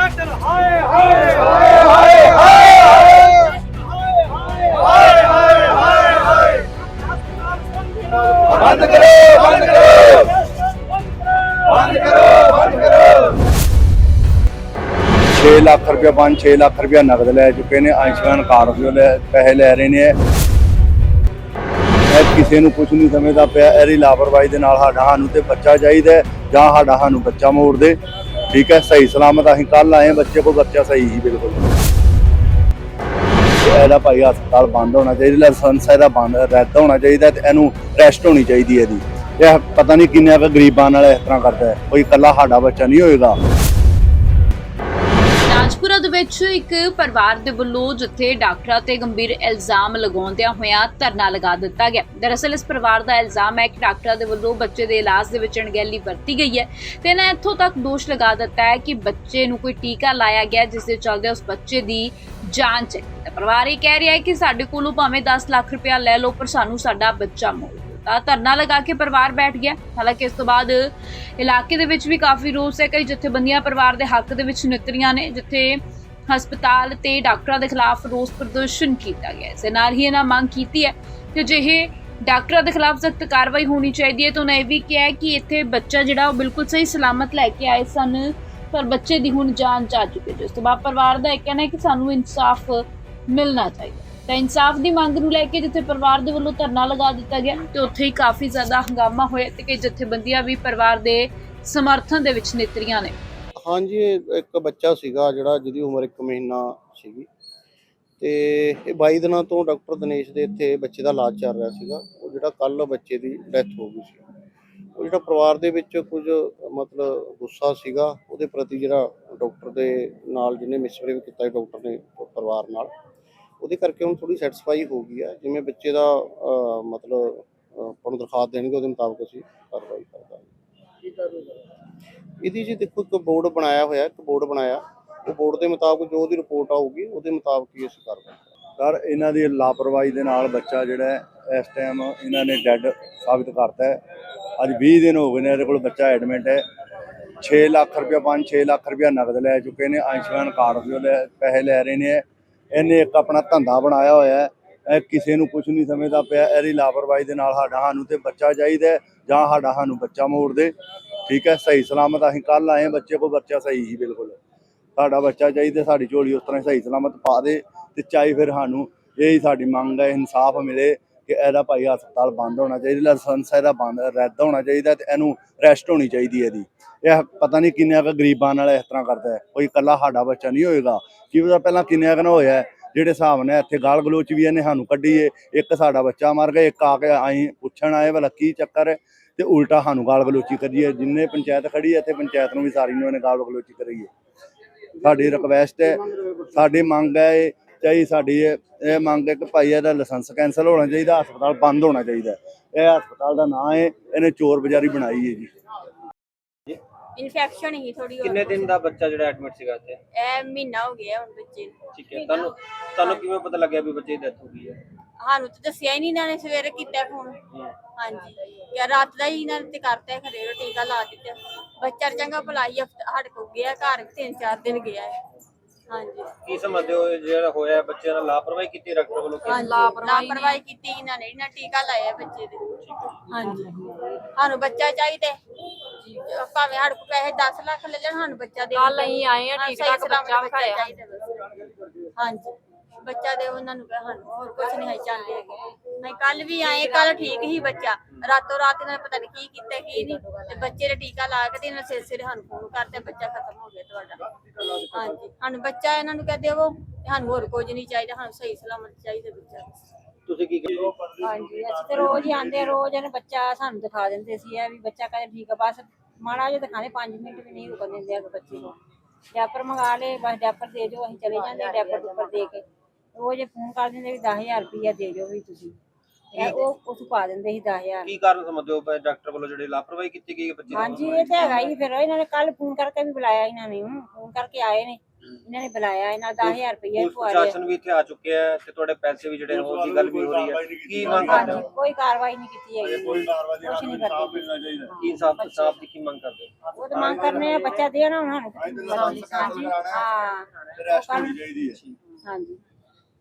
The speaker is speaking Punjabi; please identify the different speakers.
Speaker 1: ਡਾਕਟਰ ਹਾਏ ਹਾਏ
Speaker 2: ਹਾਏ ਹਾਏ ਹਾਏ
Speaker 1: ਹਾਏ ਹਾਏ ਹਾਏ ਹਾਏ
Speaker 2: ਬੰਦ ਕਰੋ ਬੰਦ ਕਰੋ ਬੰਦ ਕਰੋ ਬੰਦ ਕਰੋ 6 ਲੱਖ ਰੁਪਏ 5-6 ਲੱਖ ਰੁਪਏ ਨਗਦ ਲੈ ਚੁੱਕੇ ਨੇ ਆਯੁਸ਼ਮਾਨ ਕਾਰਡ ਲੈ ਪੈਸੇ ਲੈ ਰਹੇ ਨੇ ਇਹ ਕਿਸੇ ਨੂੰ ਕੁਝ ਨਹੀਂ ਸਮਝਦਾ ਪਿਆ ਇਹਦੀ ਲਾਪਰਵਾਹੀ ਦੇ ਨਾਲ ਸਾਡਾ ਸਾਨੂੰ ਤੇ ਬੱਚਾ ਚਾਹੀਦਾ ਜਾਂ ਸਾਡਾ ਸਾਨੂੰ ਬੱਚਾ ਮੋੜ ਦੇ ਠੀਕ ਹੈ ਸਹੀ ਸਲਾਮਤ ਅਸੀਂ ਕੱਲ ਆਏ ਹਾਂ, ਬੱਚੇ ਕੋਲ ਬੱਚਾ ਸਹੀ ਹੀ ਬਿਲਕੁਲ। ਇਹਦਾ ਭਾਈ ਹਸਪਤਾਲ ਬੰਦ ਹੋਣਾ ਚਾਹੀਦਾ ਲਾਇਸੈਂਸ ਇਹਦਾ ਬੰਦ ਰੱਦ ਹੋਣਾ ਚਾਹੀਦਾ ਇਹਨੂੰ ਰੈਸਟ ਹੋਣੀ ਚਾਹੀਦੀ ਹੈ ਇਹਦੀ। ਇਹ ਪਤਾ ਨਹੀਂ ਕਿੰਨੇ ਕੁ ਗਰੀਬਾਂ ਨਾਲ ਇਸ ਤਰ੍ਹਾਂ ਕਰਦਾ ਕੋਈ ਇਕੱਲਾ ਸਾਡਾ ਬੱਚਾ ਨਹੀਂ ਹੋਏਗਾ।
Speaker 3: ਵਿੱਚ ਇੱਕ ਪਰਿਵਾਰ ਦੇ ਵੱਲੋਂ ਜਿੱਥੇ ਡਾਕਟਰਾਂ ਤੇ ਗੰਭੀਰ ਇਲਜ਼ਾਮ ਲਗਾਉਂਦਿਆਂ ਹੋਇਆਂ ਧਰਨਾ ਲਗਾ ਦਿੱਤਾ ਗਿਆ। ਦਰਅਸਲ ਇਸ ਪਰਿਵਾਰ ਦਾ ਇਲਜ਼ਾਮ ਹੈ ਕਿ ਡਾਕਟਰਾਂ ਦੇ ਵੱਲੋਂ ਬੱਚੇ ਦੇ ਇਲਾਜ ਦੇ ਵਿੱਚ ਅਣਗਹਿਲੀ ਵਰਤੀ ਗਈ ਹੈ ਤੇ ਇਹਨਾਂ ਇੱਥੋਂ ਤੱਕ ਦੋਸ਼ ਲਗਾ ਦਿੱਤਾ ਹੈ ਕਿ ਬੱਚੇ ਨੂੰ ਕੋਈ ਟੀਕਾ ਲਾਇਆ ਗਿਆ ਜਿਸ ਦੇ ਚੱਲਦੇ ਉਸ ਬੱਚੇ ਦੀ ਜਾਨ ਚੱਕੀ ਤਾਂ ਪਰਿਵਾਰ ਇਹ ਕਹਿ ਰਿਹਾ ਹੈ ਕਿ ਸਾਡੇ ਕੋਲੋਂ ਭਾਵੇਂ 10 ਲੱਖ ਰੁਪਇਆ ਲੈ ਲਓ, ਪਰ ਸਾਨੂੰ ਸਾਡਾ ਬੱਚਾ ਮੋੜ ਤਾਂ ਧਰਨਾ ਲਗਾ ਕੇ ਪਰਿਵਾਰ ਬੈਠ ਗਿਆ। ਹਾਲਾਂਕਿ ਇਸ ਤੋਂ ਬਾਅਦ ਇਲਾਕੇ ਦੇ ਵਿੱਚ ਵੀ ਕਾਫੀ ਰੋਸ ਹੈ। ਕਈ ਜਥੇਬੰਦੀਆਂ ਪਰਿਵਾਰ ਦੇ ਹੱਕ ਦੇ ਵਿੱਚ ਨਿਤਰੀਆਂ ਨੇ, ਜਿੱਥੇ ਹਸਪਤਾਲ ਤੇ ਡਾਕਟਰਾਂ ਦੇ ਖਿਲਾਫ ਰੋਸ ਪ੍ਰਦਰਸ਼ਨ ਕੀਤਾ ਗਿਆ ਇਸ ਦੇ ਨਾਲ ਹੀ ਇਹਨਾਂ ਮੰਗ ਕੀਤੀ ਹੈ ਕਿ ਜਿਹੇ ਡਾਕਟਰਾਂ ਦੇ ਖਿਲਾਫ ਸਖਤ ਕਾਰਵਾਈ ਹੋਣੀ ਚਾਹੀਦੀ ਹੈ। ਤਾਂ ਉਹਨਾਂ ਇਹ ਵੀ ਕਿਹਾ ਕਿ ਇੱਥੇ ਬੱਚਾ ਜਿਹੜਾ ਉਹ ਬਿਲਕੁਲ ਸਹੀ ਸਲਾਮਤ ਲੈ ਕੇ ਆਏ ਸਨ, ਪਰ ਬੱਚੇ ਦੀ ਹੁਣ ਜਾਨ ਜਾ ਚੁੱਕੀ ਹੈ। ਜਿਸ ਤੋਂ ਬਾਅਦ ਪਰਿਵਾਰ ਦਾ ਇਹ ਕਹਿਣਾ ਹੈ ਕਿ ਸਾਨੂੰ ਇਨਸਾਫ ਮਿਲਣਾ ਚਾਹੀਦਾ ਤਾਂ ਇਨਸਾਫ ਦੀ ਮੰਗ ਨੂੰ ਲੈ ਕੇ ਜਿੱਥੇ ਪਰਿਵਾਰ ਦੇ ਵੱਲੋਂ ਧਰਨਾ ਲਗਾ ਦਿੱਤਾ ਗਿਆ, ਤੇ ਉੱਥੇ ਹੀ ਕਾਫੀ ਜ਼ਿਆਦਾ ਹੰਗਾਮਾ ਹੋਇਆ ਤੇ ਕਈ ਜਥੇਬੰਦੀਆਂ ਵੀ ਪਰਿਵਾਰ ਦੇ ਸਮਰਥਨ ਦੇ ਵਿੱਚ ਨਿਤਰੀਆਂ ਨੇ।
Speaker 4: ਹਾਂਜੀ ਇਹ ਇੱਕ ਬੱਚਾ ਸੀਗਾ ਜਿਹੜਾ ਜਿਹਦੀ ਉਮਰ 1 ਮਹੀਨਾ ਸੀਗੀ ਤੇ ਇਹ 22 ਦਿਨਾਂ ਤੋਂ ਡਾਕਟਰ ਦਿਨੇਸ਼ ਦੇ ਇੱਥੇ ਬੱਚੇ ਦਾ ਇਲਾਜ ਚੱਲ ਰਿਹਾ ਸੀਗਾ। ਉਹ ਜਿਹੜਾ ਕੱਲ ਬੱਚੇ ਦੀ ਡੈਥ ਹੋ ਗਈ ਸੀ। ਉਹ ਜਿਹੜਾ ਪਰਿਵਾਰ ਦੇ ਵਿੱਚ ਕੁਝ ਮਤਲਬ ਗੁੱਸਾ ਸੀਗਾ ਉਹਦੇ ਪ੍ਰਤੀ ਜਿਹੜਾ ਡਾਕਟਰ ਦੇ ਨਾਲ ਜਿਹਨੇ ਮਿਸਬਿਹੇਵ ਕੀਤਾ ਡਾਕਟਰ ਨੇ ਪਰਿਵਾਰ ਨਾਲ ਉਹਦੇ ਕਰਕੇ ਹੁਣ ਥੋੜੀ ਸੈਟੀਸਫਾਈ ਹੋ ਗਈ ਹੈ। ਜਿਵੇਂ ਬੱਚੇ ਦਾ ਮਤਲਬ ਅਹ, ਆਪਾਂ ਨੂੰ ਦਰਖਾਸਤ ਦੇਣਗੇ ਉਹਦੇ ਮੁਤਾਬਕ ਅਸੀਂ ਕਾਰਵਾਈ ਕਰਾਂਗੇ। ਇਹਦੀ ਜੀ ਦੇਖੋ ਇੱਕ ਬੋਰਡ ਬਣਾਇਆ ਹੋਇਆ, ਇੱਕ ਬੋਰਡ ਬਣਾਇਆ। ਉਹ ਬੋਰਡ ਦੇ ਮੁਤਾਬਕ ਜੋ ਉਹਦੀ ਰਿਪੋਰਟ ਆਊਗੀ, ਉਹਦੇ ਮੁਤਾਬਕ ਹੀ ਅਸੀਂ ਕਾਰਵਾਈ ਕਰਾਂਗੇ
Speaker 2: ਸਰ, ਇਹਨਾਂ ਦੀ ਲਾਪਰਵਾਹੀ ਦੇ ਨਾਲ ਬੱਚਾ ਜਿਹੜਾ ਇਸ ਟਾਈਮ ਇਹਨਾਂ ਨੇ ਡੈੱਡ ਸਾਬਿਤ ਕਰਤਾ ਹੈ। ਅੱਜ 20 ਦਿਨ ਹੋ ਗਏ ਨੇ, ਇਹਦੇ ਕੋਲ ਬੱਚਾ ਐਡਮਿਟ ਹੈ। 6 ਲੱਖ ਰੁਪਇਆ 5-6 ਲੱਖ ਰੁਪਇਆ ਨਗਦ ਲੈ ਚੁੱਕੇ ਨੇ, ਆਯੁਸ਼ਮਾਨ ਕਾਰਡ ਦੇ ਲੈ, ਪੈਸੇ ਲੈ ਰਹੇ ਨੇ। ਇਹਨੇ ਇੱਕ ਆਪਣਾ ਧੰਦਾ ਬਣਾਇਆ ਹੋਇਆ ਹੈ। ਇਹ ਕਿਸੇ ਨੂੰ ਕੁਝ ਨਹੀਂ ਸਮਝਦਾ ਪਿਆ। ਇਹਦੀ ਲਾਪਰਵਾਹੀ ਦੇ ਨਾਲ ਸਾਡਾ ਸਾਨੂੰ ਤੇ ਬੱਚਾ ਚਾਹੀਦਾ ਜਾਂ ਸਾਡਾ ਸਾਨੂੰ ਬੱਚਾ ਮੋੜ ਦੇ। ਠੀਕ ਹੈ ਸਹੀ ਸਲਾਮਤ ਅਸੀਂ ਕੱਲ ਆਏ ਹਾਂ, ਬੱਚੇ ਕੋਲ ਬੱਚਾ ਸਹੀ ਸੀ ਬਿਲਕੁਲ। ਸਾਡਾ ਬੱਚਾ ਚਾਹੀਦਾ ਸਾਡੀ ਝੋਲੀ ਉਸ ਤਰ੍ਹਾਂ ਸਹੀ ਸਲਾਮਤ ਪਾ ਦੇ ਤੇ ਚਾਹੀ ਫਿਰ ਸਾਨੂੰ ਇਹ ਹੀ ਸਾਡੀ ਮੰਗ ਹੈ ਇਨਸਾਫ ਮਿਲੇ ਕਿ ਇਹਦਾ ਭਾਈ ਹਸਪਤਾਲ ਬੰਦ ਹੋਣਾ ਚਾਹੀਦਾ ਲਾਇਸੈਂਸ ਇਹਦਾ ਬੰਦ ਰੱਦ ਹੋਣਾ ਚਾਹੀਦਾ ਤੇ ਇਹਨੂੰ ਰੈਸਟ ਹੋਣੀ ਚਾਹੀਦੀ ਇਹਦੀ। ਇਹ ਪਤਾ ਨਹੀਂ ਕਿੰਨੇ ਕੁ ਗਰੀਬਾਂ ਨਾਲ ਇਸ ਤਰ੍ਹਾਂ ਕਰਦਾ ਹੈ ਕੋਈ ਇਕੱਲਾ ਸਾਡਾ ਬੱਚਾ ਨਹੀਂ ਹੋਏਗਾ। ਕੀ ਪਤਾ ਪਹਿਲਾਂ ਕਿੰਨੇ ਕੁ ਨਾਲ ਹੋਇਆ ਜਿਹੜੇ ਹਿਸਾਬ ਨਾਲ ਇੱਥੇ ਗਾਲ ਗਲੋਚ ਵੀ ਇਹਨੇ ਸਾਨੂੰ ਕੱਢੀ ਏ ਇੱਕ ਸਾਡਾ ਬੱਚਾ ਮਰ ਗਿਆ ਇੱਕ ਆ ਕੇ ਆਈ ਪੁੱਛਣ ਆਏ ਭਲਾ ਕੀ ਚੱਕਰ ਹੈ? ਤੇ ਉਲਟਾ ਸਾਨੂੰ ਗਾਲ ਗਲੋਚੀ ਕਰੀਏ। ਜਿੰਨੇ ਪੰਚਾਇਤ ਖੜੀ ਹੈ ਇੱਥੇ ਪੰਚਾਇਤ ਨੂੰ ਵੀ ਸਾਰੀ ਨੂੰ ਇਹਨੇ ਗਾਲ ਗਲੋਚੀ ਕਰੀ ਹੈ ਸਾਡੀ ਰਿਕਵੈਸਟ ਹੈ ਸਾਡੀ ਮੰਗ ਹੈ ਇਹ ਚਾਹੀ ਸਾਡੀ ਇਹ ਇਹ ਮੰਗ ਹੈ ਕਿ ਭਾਈ ਇਹਦਾ ਲਾਇਸੈਂਸ ਕੈਨਸਲ ਹੋਣਾ ਚਾਹੀਦਾ ਹਸਪਤਾਲ ਬੰਦ ਹੋਣਾ ਚਾਹੀਦਾ ਇਹ ਹਸਪਤਾਲ ਦਾ ਨਾਂ ਹੈ ਇਹਨੇ ਚੋਰ ਬਜ਼ਾਰੀ ਬਣਾਈ ਹੈ ਜੀ।
Speaker 5: ਇਨਫੈਕਸ਼ਨ ਹੀ ਥੋੜੀ
Speaker 6: ਕਿੰਨੇ ਦਿਨ ਦਾ ਬੱਚਾ ਜਿਹੜਾ ਐਡਮਿਟ ਸੀਗਾ ਇੱਥੇ?
Speaker 5: ਇਹ ਮਹੀਨਾ ਹੋ ਗਿਆ ਹੁਣ ਬੱਚੇ ਨੂੰ।
Speaker 6: ਠੀਕ ਹੈ ਤੁਹਾਨੂੰ ਤੁਹਾਨੂੰ ਕਿਵੇਂ ਪਤਾ ਲੱਗਿਆ ਵੀ ਬੱਚੇ ਦੀ ਡੈਥ ਹੋ ਗਈ ਹੈ?
Speaker 5: ਸਾਨੂੰ ਤਾਂ ਦੱਸਿਆ ਹੀ ਨਹੀਂ ਇਹਨਾਂ ਨੇ ਸਵੇਰੇ ਕੀਤਾ ਫੋਨ ਹਾਂਜੀ। ਯਾ ਰਾਤ ਦਾ ਹੀ ਇਹਨਾਂ ਨੇ ਤੇ ਕਰਤਾ ਹੈ ਖਰੇ ਟੀਕਾ ਲਾ ਦਿੱਤਾ ਬੱਚਾ ਚੰਗਾ ਭਲਾਈ ਹਟ ਕੋ ਗਿਆ ਘਰ ਤਿੰਨ ਚਾਰ ਦਿਨ ਗਿਆ ਹੈ। ਹਾਂਜੀ।
Speaker 6: ਕੀ ਸਮਝਦੇ ਹੋ ਜਿਹੜਾ ਹੋਇਆ ਬੱਚੇ ਨਾਲ ਲਾਪਰਵਾਹੀ ਕੀਤੀ ਡਾਕਟਰ ਵੱਲੋਂ? ਕੀ
Speaker 5: ਹਾਂਜੀ। ਲਾਪਰਵਾਹੀ ਕੀਤੀ ਇਹਨਾਂ ਨੇ ਇਹਨਾਂ ਟੀਕਾ ਲਾਇਆ ਬੱਚੇ ਦੇ। ਹਾਂਜੀ। ਸਾਨੂੰ ਬੱਚਾ ਚਾਹੀਦਾ। ਭਾਵੇਂ ਸਾਡੇ ਕੋਲ ਪੈਸੇ 10 ਲੱਖ ਲੈ ਲੈਣ ਸਾਨੂੰ ਬੱਚਾ ਦੇ
Speaker 7: ਅਸੀਂ ਆਏ ਆ,
Speaker 5: ਸਲਾਮਤ
Speaker 7: ਬੱਚਾ ਵਿਖਾਇਆ।
Speaker 5: ਹਾਂਜੀ। ਬੱਚਾ ਦੇ ਉਹਨਾਂ ਨੂੰ ਕਹਾਂ ਹੋਰ ਕੁਝ ਨਹੀਂ ਹੈ ਚਾਹੁੰਦੇ ਹੈਗੇ ਮੈਂ ਕੱਲ ਵੀ ਆਏ ਕੱਲ ਠੀਕ ਹੀ ਬੱਚਾ। ਰਾਤੋਂ ਰਾਤ ਇਹਨਾਂ ਨੇ ਪਤਾ ਨਹੀਂ ਕੀ ਕੀਤਾ ਕੀ ਨਹੀਂ। ਤੇ ਬੱਚੇ ਦੇ ਟੀਕਾ ਲਾ ਕੇ ਤੇ ਇਹਨਾਂ ਸਿਰ ਸਿਰ ਸਾਨੂੰ ਫੋਨ ਕਰਤੇ ਬੱਚਾ ਖਤਮ ਹੋ ਗਿਆ ਤੁਹਾਡਾ। ਹਾਂਜੀ। ਸਾਨੂੰ ਬੱਚਾ ਇਹਨਾਂ ਨੂੰ ਕਹਦੇ ਉਹ ਸਾਨੂੰ ਹੋਰ ਕੁਝ ਨਹੀਂ ਚਾਹੀਦਾ ਸਾਨੂੰ ਸਹੀ ਸਲਾਮਤ ਚਾਹੀਦਾ ਬੱਚਾ
Speaker 6: ਤੁਸੀਂ ਕੀ
Speaker 7: ਹਾਂਜੀ ਅਸੀਂ ਤੇ ਰੋਜ਼ ਹੀ ਆਂਦੇ ਰੋਜ਼ ਇਹਨੇ ਬੱਚਾ ਸਾਨੂੰ ਦਿਖਾ ਦਿੰਦੇ ਸੀ ਇਹ ਵੀ ਬੱਚਾ ਕਹਿੰਦੇ ਠੀਕ ਆ ਬਸ ਮਾੜਾ ਜਿਹਾ ਦਿਖਾਣੇ 5 ਮਿੰਟ ਵੀ ਨਹੀਂ ਰੁਕਣ ਦਿੰਦੇ ਆ ਬੱਚੇ ਨੂੰ। ਡੈਪਰ ਮੰਗਾ ਲਏ ਬਸ ਡੈਪਰ ਦੇ ਦਿਓ ਅਸੀਂ ਚਲੇ ਜਾਂਦੇ ਡੈਪਰ ਉੱਪਰ ਦੇ ਕੇ। ਰੋਜ਼ ਫੋਨ ਕਰ ਦਿੰਦੇ ਵੀ 10000 ਰੁਪਇਆ ਦੇ ਦਿਓ ਵੀ ਤੁਸੀਂ। ਇਹ ਉਹ ਉਸ ਪਾ ਦਿੰਦੇ ਸੀ 10000
Speaker 6: ਕੀ ਕਾਰਨ ਸਮਝਦੇ ਹੋ ਡਾਕਟਰ ਵੱਲੋਂ ਜਿਹੜੀ ਲਾਪਰਵਾਹੀ ਕੀਤੀ ਗਈ ਹੈ ਬੱਚੇ
Speaker 7: ਹਾਂਜੀ ਇਹ ਤੇ ਹੈਗਾ ਹੀ ਫਿਰ। ਇਹਨਾਂ ਨੇ ਕੱਲ ਫੋਨ ਕਰਕੇ ਵੀ ਬੁਲਾਇਆ ਇਹਨਾਂ ਨੇ। ਫੋਨ ਕਰਕੇ ਆਏ ਨੇ। ਇਹਨਾਂ ਨੇ ਬੁਲਾਇਆ ਇਹਨਾਂ 10000 ਰੁਪਏ
Speaker 6: ਪੁਲਿਸ
Speaker 7: ਪਵਾ
Speaker 6: ਪ੍ਰਸ਼ਾਸਨ ਵੀ ਇੱਥੇ ਆ ਚੁੱਕਿਆ ਹੈ ਤੇ ਤੁਹਾਡੇ ਪੈਸੇ ਵੀ ਜਿਹੜੇ ਹੋਰ ਦੀ ਗੱਲ ਵੀ ਹੋ ਰਹੀ ਹੈ। ਕੀ ਮੰਗ ਕਰਦੇ
Speaker 7: ਹਾਂਜੀ
Speaker 6: ਹੋ
Speaker 7: ਕੋਈ ਕਾਰਵਾਈ ਨਹੀਂ ਕੀਤੀ ਹੈਗੀ।
Speaker 2: ਕੋਈ ਕਾਰਵਾਈ
Speaker 7: ਕੁਛ ਨਹੀਂ
Speaker 2: ਇਨਸਾਫ
Speaker 7: ਕਰਦੇ।
Speaker 2: ਮਿਲਣਾ ਚਾਹੀਦਾ।
Speaker 6: ਕੀ ਇਨਸਾਫ ਇਨਸਾਫ ਦੀ ਕੀ ਮੰਗ ਕਰਦੇ ਹੋ?
Speaker 7: ਉਹ ਤਾਂ ਮੰਗ ਕਰਨੇ ਆ ਬੱਚਾ ਦੇਣਾ ਉਹਨਾਂ ਨੂੰ। ਹਾਂਜੀ
Speaker 2: ਰੈਸਟ ਹੋਣੀ ਚਾਹੀਦੀ ਹੈ।
Speaker 7: ਹਾਂਜੀ।